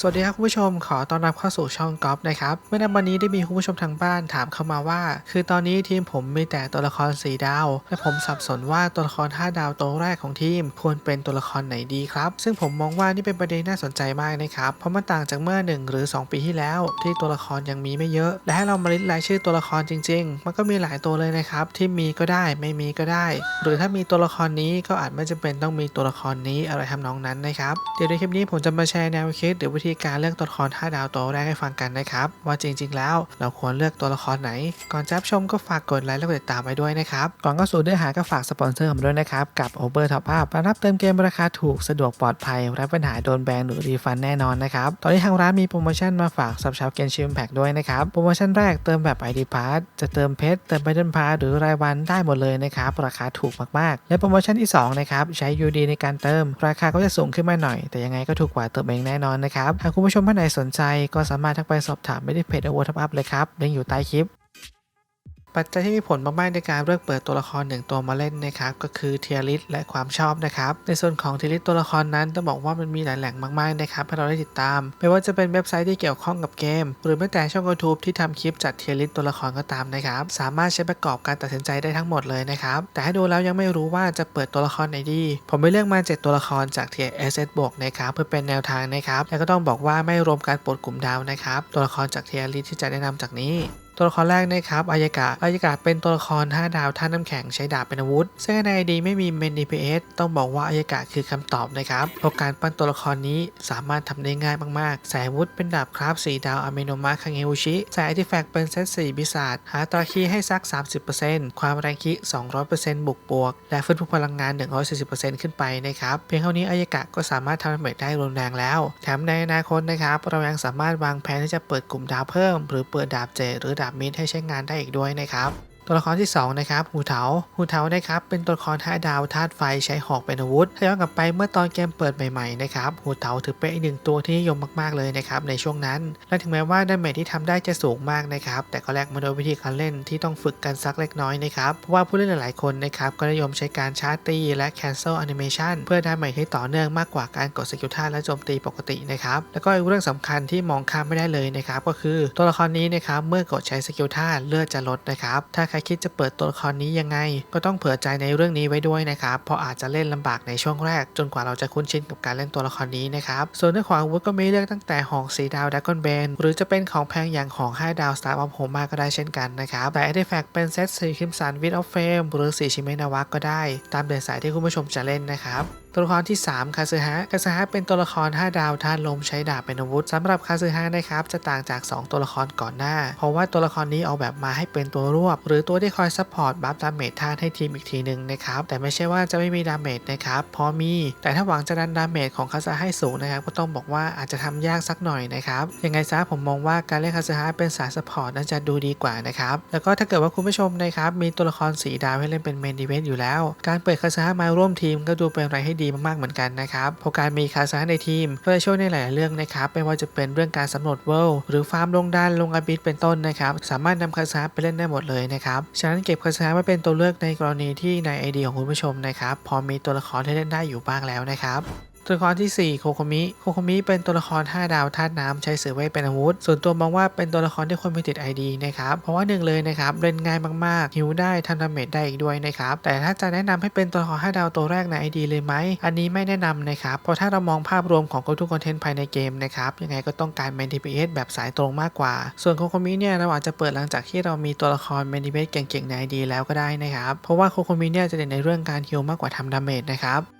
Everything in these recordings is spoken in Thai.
สวัสดีครับคุณผู้ชมขอต้อนรับเข้าสู่ช่องกอล์ฟนะครับ เมื่อนวันนี้ได้มีคุณผู้ชมทางบ้านถามเข้ามาว่า คือตอนนี้ทีมผมมีแต่ตัวละคร4ดาว และผมสับสนว่าตัวละคร 5 ดาวตัวแรกของทีม ควรเป็นตัวละครไหนดีครับ ซึ่งผมมองว่านี่เป็นประเด็นน่าสนใจมากนะครับ เพราะมันต่างจากเมื่อ 1 หรือ 2 ปีที่แล้ว ที่ตัวละครยังมีไม่เยอะ และให้เรามาลิสต์รายชื่อตัวละครจริง ๆ มันก็มีหลายตัวเลยนะครับที่มีก็ได้ไม่มีก็ได้ หรือถ้ามีตัวละครนี้ก็อาจไม่จำเป็นต้องมีตัวละครนี้อะไรทำนองนั้นนะครับเดี๋ยวในคลิปนี้ผมจะมาแชร์แนวคิดหรือวิธีการเลือกตัวละคร5ดาวตัวแรกให้ฟังกันนะครับ ว่าจริง ๆ แล้วเราควรเลือกตัวละครไหน ก่อนจะรับชมก็ฝากกดไลค์และกดติดตามไว้ด้วยนะครับ ก่อนเข้าสู่เนื้อหาก็ฝากสปอนเซอร์ผมด้วยนะครับ กับ Uber Top Up ร้านรับเติมเกมราคาถูกสะดวกปลอดภัยไร้ปัญหาโดนแบนหรือรีฟันแน่นอนนะครับ ตอนนี้ทางร้านมีโปรโมชั่นมาฝากสับชาวเกนชิมแพ็กด้วยนะครับ โปรโมชั่นแรกเติมแบบ ID Pass จะเติมเพชรเติม Battle Pass หรือรายวันได้หมดเลยนะครับราคาถูกมากๆ และโปรโมชั่นที่สองนะครับใช้ UD ในการเติม ราคาก็จะสูงขึ้นมาหน่อย แต่ยังไงก็ถูกกว่าเติมเองแน่นอนนะครับหากคุณผู้ชมท่านไหนสนใจ ก็สามารถทักไปสอบถามไม่ได้เพจอ v ว r ทับอัพเลยครับลิงก์อยู่ใต้คลิป ปัจจัยที่มีผลมากๆในการเลือกเปิดตัวละครหนึ่งตัวมาเล่นนะครับก็คือเทียริสและความชอบนะครับในส่วนของเทียริสตัวละครนั้นต้องบอกว่ามันมีหลายแหล่งมากๆนะครับให้เราได้ติดตาม ไม่ว่าจะเป็นเว็บไซต์ที่เกี่ยวข้องกับเกม หรือแม้แต่ช่อง YouTube ที่ทำคลิปจัดเทียริสตัวละครก็ตามนะครับสามารถใช้ประกอบการตัดสินใจได้ทั้งหมดเลยนะครับแต่ให้ดูแล้วยังไม่รู้ว่าจะเปิดตัวละครไหนดี ผมไม่เลือกมา 7 ตัวละครจากเทีย SS บวกนะครับเพื่อเป็นแนวทางนะครับและก็ต้องบอกว่าไม่รวมการปลดกลุ่มดาวนะครับตัวละครจากเทียริสที่จะแนะนำจากนี้ ตัวละครแรกนะครับอายากะอายากะเป็นตัวละคร5ดาวท่าน้ำแข็งใช้ดาบเป็นอาวุธ ซึ่งในไอดีไม่มีเมน DPS ต้องบอกว่าอายากะคือคำตอบนะครับเพราะการปั้นตัวละครนี้สามารถทำได้ง่ายมากๆใส่อาวุธเป็นดาบคราฟ4ดาวอเมโนมะคังเออุชิใส่อาร์ติแฟกต์เป็นเซต4บิศาจหาตราคีให้สัก 30%ความแรงคี200%บวกบวก และฟื้นฟูพลังงาน 140%ขึ้นไปนะครับเพียงเท่านี้อายากะก็สามารถทำดาเมจได้รุนแรงแล้ว แถมในอนาคตนะครับเรายังสามารถวางแผนที่จะเปิดกลุ่มดาวเพิ่ม หรือเปิดดาบเจหรือดาบมิดให้ใช้งานได้อีกด้วยนะครับ ตัวละครที่ 2 นะครับหูเถาหูเถานะครับเป็นตัวละคร5ดาวธาตุไฟใช้หอกเป็นอาวุธถ้าย้อนกลับไปเมื่อตอนเกมเปิดใหม่ๆนะครับหูเถาถือเป็นอีกหนึ่งตัวที่นิยมมากๆเลยนะครับในช่วงนั้น และถึงแม้ว่าดาเมจที่ทำได้จะสูงมากนะครับแต่ก็แลกมาโดยวิธีการเล่นที่ต้องฝึกกันสักเล็กน้อยนะครับเพราะว่าผู้เล่นหลายๆคนนะครับก็นิยมใช้การชาร์จตีและ cancel animation เพื่อดาเมจให้ต่อเนื่องมากกว่าการกดสกิลท่าและโจมตีปกตินะครับแล้วก็อีกเรื่องสำคัญที่มองข้ามไม่ได้เลยนะครับก็คือตัวละครนี้นะครับเมื่อกดใช้สกิลท่าเลือดจะลดนะครับถ้าใครคิดจะเปิดตัวละครนี้ยังไง ก็ต้องเผื่อใจในเรื่องนี้ไว้ด้วยนะครับ เพราะอาจจะเล่นลำบากในช่วงแรก จนกว่าเราจะคุ้นชินกับการเล่นตัวละครนี้นะครับ ส่วนเรื่องของอาวุธก็มีเลือกตั้งแต่หอกสีดาวดักกอนเบนหรือจะเป็นของแพงอย่างของ5ดาวสตาร์ออฟโฮมาก็ได้เช่นกันนะครับ แต่ a อ t แฟกเป็นเซตสีคิมสันวิดออฟเฟมหรือสีชิเมนาวะก็ได้ ตามเดินสายที่คุณผู้ชมจะเล่นนะครับ ตัวละครที่ 3 คาซึฮะ คาซึฮะเป็นตัวละคร 5 ดาวธาตุลมใช้ดาบเป็นอาวุธสำหรับคาซึฮะนะครับจะต่างจาก 2 ตัวละครก่อนหน้า เพราะว่าตัวละครนี้ออกแบบมาให้เป็นตัวรวบ หรือตัวที่คอยซัพพอร์ตบัฟดาเมจธาตุให้ทีมอีกทีหนึ่งนะครับ แต่ไม่ใช่ว่าจะไม่มีดาเมจนะครับพราะมี แต่ถ้าหวังจะดันดาเมจของคาซึฮะให้สูงนะครับ ก็ต้องบอกว่าอาจจะทำยากสักหน่อยนะครับ ยังไงซะผมมองว่าการเล่นคาซึฮะเป็นสายซัพพอร์ตน่าจะดูดีกว่านะครับ แล้วก็ถ้าเกิดว่าคุณผู้ชมนะครับมีตัวละครสีดาวให้เล่นเป็นเมนดีเวนต์อยู่แล้ว การเปิดคาซึฮะมาร่วมทีมก็ดูเป็นอะไรให้ดีมากๆเหมือนกันนะครับเพราะการมีคาซาในทีมก็จะช่วยในหลายๆเรื่องนะครับไม่ว่าจะเป็นเรื่องการสำรวจเวิลด์หรือฟาร์มลงด้านลงอาบิดเป็นต้นนะครับสามารถนำคาซาไปเล่นได้หมดเลยนะครับฉะนั้นเก็บคาซาไว้เป็นตัวเลือกในกรณีที่ในไอเดียของคุณผู้ชมนะครับพอมีตัวละครที่เล่นได้อยู่บ้างแล้วนะครับ ตัวละครที่ 4 โคโคมิ โคโคมิเป็นตัวละคร5ดาวธาตุน้ำใช้สื่อเวทเป็นอาวุธ ส่วนตัวมองว่าเป็นตัวละครที่ควรมีติด ID นะครับ เพราะว่าหนึ่งเลยนะครับ เล่นง่ายมากๆฮิวได้ทำดาเมจได้อีกด้วยนะครับ แต่ถ้าจะแนะนำให้เป็นตัวละคร5ดาวตัวแรกใน ID เลยไหม อันนี้ไม่แนะนำนะครับ เพราะถ้าเรามองภาพรวมของ GoTo Content ภายในเกมนะครับ ยังไงก็ต้องการ Main DPS แบบสายตรงมากกว่า ส่วนโคโคมิเนี่ยเราอาจจะเปิดหลังจากที่เรามีตัวละคร Main DPS เก่งๆใน ID แล้วก็ได้นะครับ เพราะว่าโคโคมิเนี่ยจะเด่นในเรื่องการฮิวมากกว่าทำดาเมจนะครับ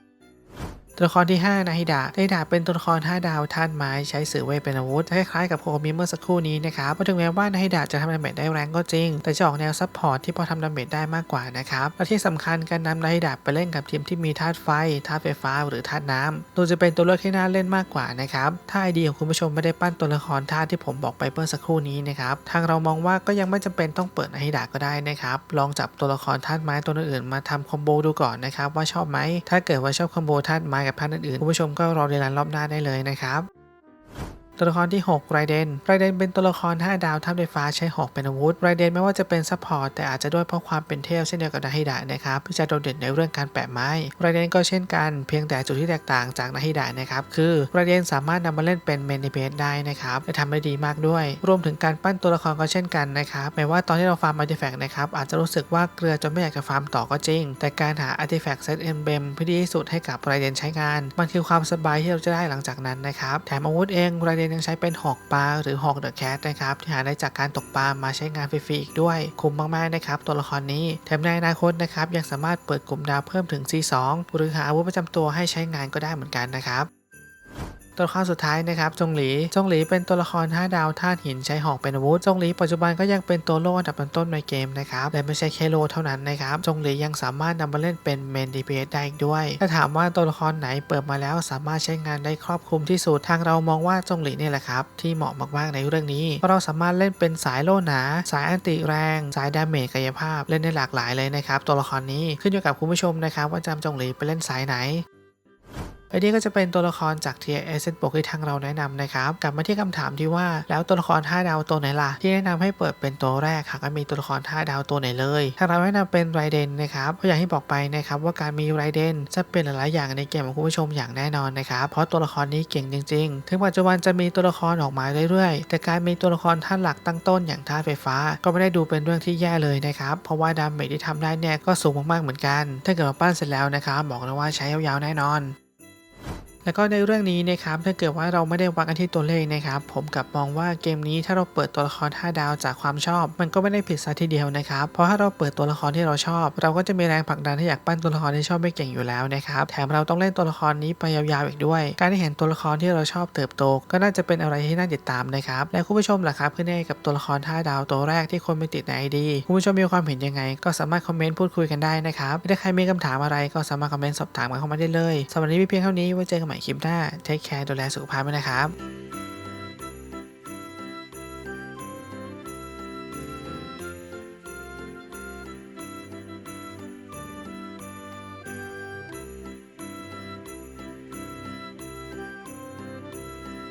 ตัวละครที่ 5 นาฮิดะนาฮิดะเป็นตัวละคร 5 ดาวธาตุไม้ใช้สื่อเวทเป็นอาวุธ คล้ายๆกับโคมิเมื่อสักครู่นี้นะครับถึงแม้ว่านาฮิดะจะทำดาเมจได้แรงก็จริง แต่จะออกแนวซับพอร์ตที่พอทำดาเมจได้มากกว่านะครับและที่สำคัญการนำนาฮิดะไปเล่นกับทีมที่มีธาตุไฟธาตุไฟฟ้าหรือธาตุน้ำดูจะเป็นตัวเลือกที่น่าเล่นมากกว่านะครับถ้าไอเดียของคุณผู้ชมไม่ได้ปั้นตัวละครธาตุที่ผมบอกไปเมื่อสักครู่นี้นะครับทางเรามองว่าก็ยังไม่จำเป็นต้องเปิดนาฮิดะก็ได้นะครับลองจับตัวละครธาตุไม้ตัวอื่นมาทำคอมโบดูก่อนนะครับว่าชอบไหมถ้าเกิดว่าชอบคอมโบธาตุไม้กับธาตุอื่นๆคุณผู้ชมก็รอเรียนรอบหน้าได้เลยนะครับ ตัวละครที่ 6 ไรเดน ไรเดนเป็นตัวละคร 5 ดาวท่าไฟฟ้าใช้หอกเป็นอาวุธ ไรเดนไม่ว่าจะเป็นซัพพอร์ตแต่อาจจะด้วยเพราะความเป็นเทพเช่นเดียวกับนาฮิดะนะครับที่จะโดดเด่นในเรื่องการแปะไม้ ไรเดนก็เช่นกัน เพียงแต่จุดที่แตกต่างจากนาฮิดะนะครับ คือไรเดนสามารถนำมาเล่นเป็นเมนิเพสได้นะครับและทำได้ดีมากด้วย รวมถึงการปั้นตัวละครก็เช่นกันนะครับแม้ว่าตอนที่เราฟาร์มอาร์ติแฟกต์นะครับอาจจะรู้สึกว่าเกลือจนไม่อยากจะฟาร์มต่อก็จริง แต่การหาอาร์ติแฟกต์เซตเอ็มเบมที่ดีที่สุดให้กับไรเดนใช้งาน มันคือความสบายที่เราจะได้หลังจากนั้นนะครับแถมอาวุธเองไรเดนยังใช้เป็นหอกปลาหรือหอกเดอะแคทนะครับที่หาได้จากการตกปลามาใช้งานฟรีๆอีกด้วย คุ้มมากๆนะครับตัวละครนี้แถมในอนาคตนะครับยังสามารถเปิดกลุ่มดาวเพิ่มถึง C2 หรือหาอาวุธประจำตัวให้ใช้งานก็ได้เหมือนกันนะครับ ตัวละครสุดท้ายนะครับจงหลีจงหลีเป็นตัวละคร 5 ดาวธาตุหินใช้หอกเป็นอาวุธจงหลีปัจจุบันก็ยังเป็นตัวโลอันดับต้นๆในเกมนะครับและไม่ใช่แค่โลเท่านั้นนะครับจงหลียังสามารถนำมาเล่นเป็นเมนดีเพได้อีกด้วย ถ้าถามว่าตัวละครไหนเปิดมาแล้วสามารถใช้งานได้ครอบคลุมที่สุดทางเรามองว่าจงหลีนี่แหละครับที่เหมาะมากๆในเรื่องนี้ เพราะเราสามารถเล่นเป็นสายโลหนา สายอันติแรง สายดาเมจกายภาพเล่นได้หลากหลายเลยนะครับตัวละครนี้ขึ้นอยู่กับคุณผู้ชมนะครับว่าจำจงหลีไปเล่นสายไหน ไอ้นี่ก็จะเป็นตัวละครจากเทียเอเซนโปกที่ทางเราแนะนำนะครับ กลับมาที่คำถามที่ว่าแล้วตัวละคร5ดาวตัวไหนล่ะ ที่แนะนำให้เปิดเป็นตัวแรกหากมีตัวละคร5ดาวตัวไหนเลยทางเราแนะนำเป็นไรเดนนะครับเพราะอย่างที่บอกไปนะครับว่าการมีไรเดนจะเป็นหลายๆอย่างในเกมของคุณผู้ชมอย่างแน่นอนนะครับเพราะตัวละครนี้เก่งจริงๆ ถึงปัจจุบันจะมีตัวละครออกมาเรื่อยๆ แต่การมีตัวละครท่านหลักตั้งต้นอย่างธาไฟฟ้า ก็ไม่ได้ดูเป็นเรื่องที่แย่เลยนะครับเพราะว่าดาเมจที่ทำได้เนี่ยก็สูงมากๆเหมือนกัน ถ้าเกิดว่าปั้นเสร็จแล้วนะครับบอกเลยว่าใช้ยาวๆแน่นอน แล้วก็ในเรื่องนี้นะครับถ้าเกิดว่าเราไม่ได้วัดกันที่ตัวเลขนะครับ ผมกลับมองว่าเกมนี้ถ้าเราเปิดตัวละคร 5 ดาวจากความชอบ มันก็ไม่ได้ผิดซะทีเดียวนะครับ เพราะถ้าเราเปิดตัวละครที่เราชอบ เราก็จะมีแรงผลักดันที่อยากปั้นตัวละครที่ชอบไม่เก่งอยู่แล้วนะครับแถมเราต้องเล่นตัวละครนี้ไปยาวๆอีกด้วย การที่เห็นตัวละครที่เราชอบเติบโต ก็น่าจะเป็นอะไรที่น่าติดตามนะครับและคุณผู้ชมล่ะครับเพื่อนเอกับตัวละคร 5 ดาวตัวแรกที่คนไปติดในไอดีคุณผู้ชมมีความเห็นยังไง ก็สามารถคอมเมนต์พูดคุยกันได้นะครับถ้าใครมีคำถามอะไรก็สามารถคอมเมนต์สอบถามกันเข้ามาได้เลยสำหรับวันนี้มีเพียงเท่านี้ไว้เจอกันใหม่คลิปหน้าเทคแคร์ดูแลสุขภาพด้วยนะครับ